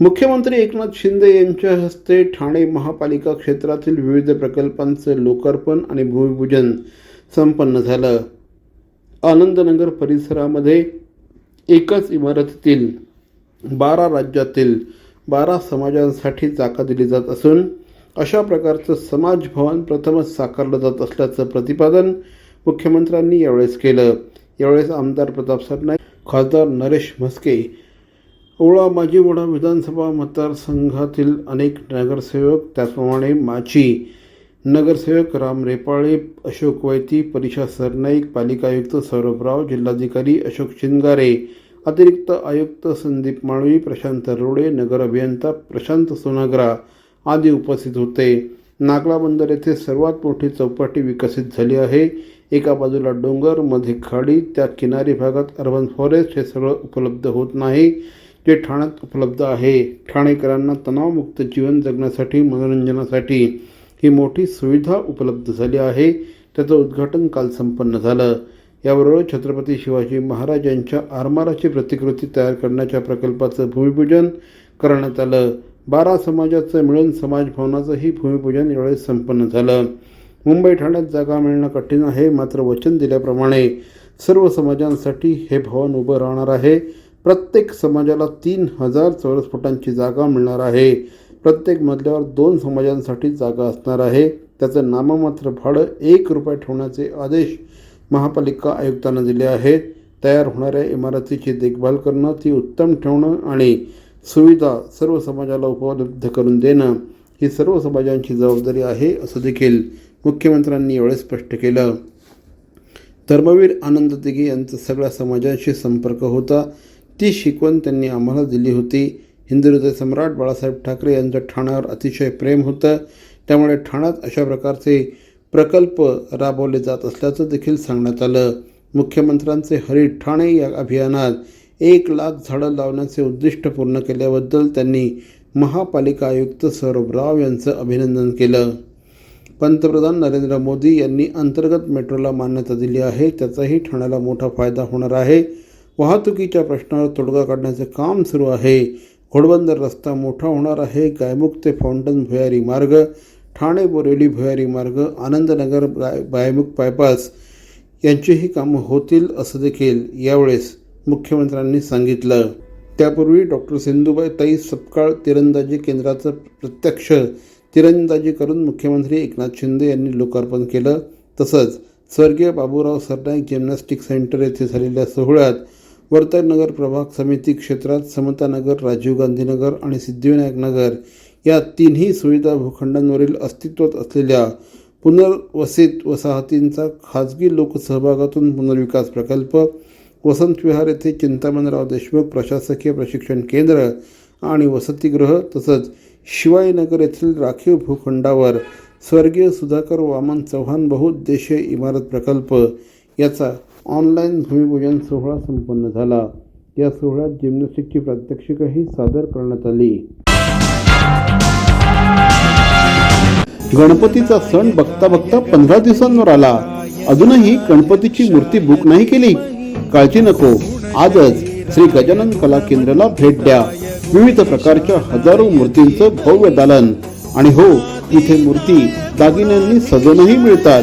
मुख्यमंत्री एकनाथ शिंदे यांच्या हस्ते ठाणे महापालिका क्षेत्रातील विविध प्रकल्पांचे लोकार्पण आणि भूमिपूजन संपन्न झालं. आनंदनगर परिसरामध्ये एकाच इमारतीतील बारा राज्यातील बारा समाजांसाठी जागा दिली जात असून अशा प्रकारचं समाज भवन प्रथमच साकारलं जात असल्याचं प्रतिपादन मुख्यमंत्र्यांनी यावेळेस केलं. यावेळेस आमदार प्रताप सरनाईक खासदार नरेश म्हस्के ओळा माजी वडा विधानसभा मतदारसंघातील अनेक नगरसेवक त्याचप्रमाणे माची नगरसेवक राम रेपाळे अशोक वैती परिषा सरनाईक पालिका आयुक्त सौरभराव जिल्हाधिकारी अशोक शिंगारे अतिरिक्त आयुक्त संदीप माळवी प्रशांत रोडे नगर अभियंता प्रशांत सोनागरा आदी उपस्थित होते. नागला बंदर येथे सर्वात मोठी चौपाटी विकसित झाली आहे. एका बाजूला डोंगरमध्ये खाडी त्या किनारी भागात अर्बन फॉरेस्ट हे सगळं उपलब्ध होत नाही. जे ठाण्यात उपलब्ध आहे. ठाणेकरांना तणावमुक्त जीवन जगण्यासाठी मनोरंजनासाठी ही मोठी सुविधा उपलब्ध झाली आहे. त्याचं उद्घाटन काल संपन्न झालं. याबरोबर छत्रपती शिवाजी महाराज यांच्या आरमाराची प्रतिकृती तयार करण्याच्या प्रकल्पाचं भूमिपूजन करण्यात आलं. बारा समाजाचं मिळून समाज भवनाचंही भूमिपूजन यावेळेस संपन्न झालं. मुंबई ठाण्यात जागा मिळणं कठीण आहे मात्र वचन दिल्याप्रमाणे सर्व समाजांसाठी हे भवन उभं राहणार आहे. प्रत्येक समाजाला तीन हजार चौरस फुटांची जागा मिळणार आहे. प्रत्येक मजल्यावर दोन समाजांसाठी जागा असणार आहे. त्याचं नाममात्र भाडं एक रुपये ठेवण्याचे आदेश महापालिका आयुक्तांना दिले आहेत तयार होणाऱ्या इमारतीची देखभाल करणं ती उत्तम ठेवणं आणि सुविधा सर्व समाजाला उपलब्ध करून देणं ही सर्व समाजांची जबाबदारी आहे असं देखील मुख्यमंत्र्यांनी यावेळी स्पष्ट केलं. धर्मवीर आनंद दिघे यांचा सगळ्या समाजांशी संपर्क होता. ती शिकवण त्यांनी आम्हाला दिली होती. हिंदू सम्राट बाळासाहेब ठाकरे यांचं ठाण्यावर अतिशय प्रेम होतं. त्यामुळे ठाण्यात अशा प्रकारचे प्रकल्प राबवले जात असल्याचं देखील सांगण्यात आलं. मुख्यमंत्र्यांचे हरित ठाणे या अभियानात एक लाख झाडं लावण्याचे उद्दिष्ट पूर्ण केल्याबद्दल त्यांनी महापालिका आयुक्त सौरभ राव यांचं अभिनंदन केलं. पंतप्रधान नरेंद्र मोदी यांनी अंतर्गत मेट्रोला मान्यता दिली आहे. त्याचाही ठाण्याला मोठा फायदा होणार आहे. वाहतुकीच्या प्रश्नावर तोडगा काढण्याचे काम सुरू आहे. घोडबंदर रस्ता मोठा होणार आहे. गायमुख ते फाउंटन भुयारी मार्ग ठाणे बोरिवली भुयारी मार्ग आनंदनगर गाय गायमुख बायपास यांचीही कामं होतील असं देखील यावेळेस मुख्यमंत्र्यांनी सांगितलं. त्यापूर्वी डॉक्टर सिंधुबाई ताई सपकाळ तिरंदाजी केंद्राचं प्रत्यक्ष तिरंदाजी करून मुख्यमंत्री एकनाथ शिंदे यांनी लोकार्पण केलं. तसंच स्वर्गीय बाबूराव सरनाईक जिम्नॅस्टिक सेंटर येथे झालेल्या सोहळ्यात वर्तनगर प्रभाग समिती क्षेत्रात समतानगर राजीव गांधीनगर आणि सिद्धिविनायक नगर या तिन्ही सुविधा भूखंडांवरील अस्तित्वात असलेल्या पुनर्वसित वसाहतींचा खाजगी लोकसहभागातून पुनर्विकास प्रकल्प वसंत विहार येथे चिंतामणराव देशमुख प्रशासकीय प्रशिक्षण केंद्र आणि वसतिगृह तसंच शिवाईनगर येथील राखीव भूखंडावर स्वर्गीय सुधाकर वामन चव्हाण बहुउद्देशीय इमारत प्रकल्प याचा ऑनलाईन भूमिपूजन सोहळा संपन्न झाला. या सोहळ्यात जिम्नॅस्टिकची प्रात्यक्षिकही सादर करण्यात आली. गणपतीचा सण बघता बघता पंधरा दिवसांवर आला. अजूनही गणपतीची मूर्ती बुक नाही केली. काळजी नको. आजच श्री गजानन कला केंद्राला भेट द्या. विविध प्रकारच्या हजारो मूर्तींचं भव्य दालन. आणि हो इथे मूर्ती दागिन्यांनी सजवूनही मिळतात.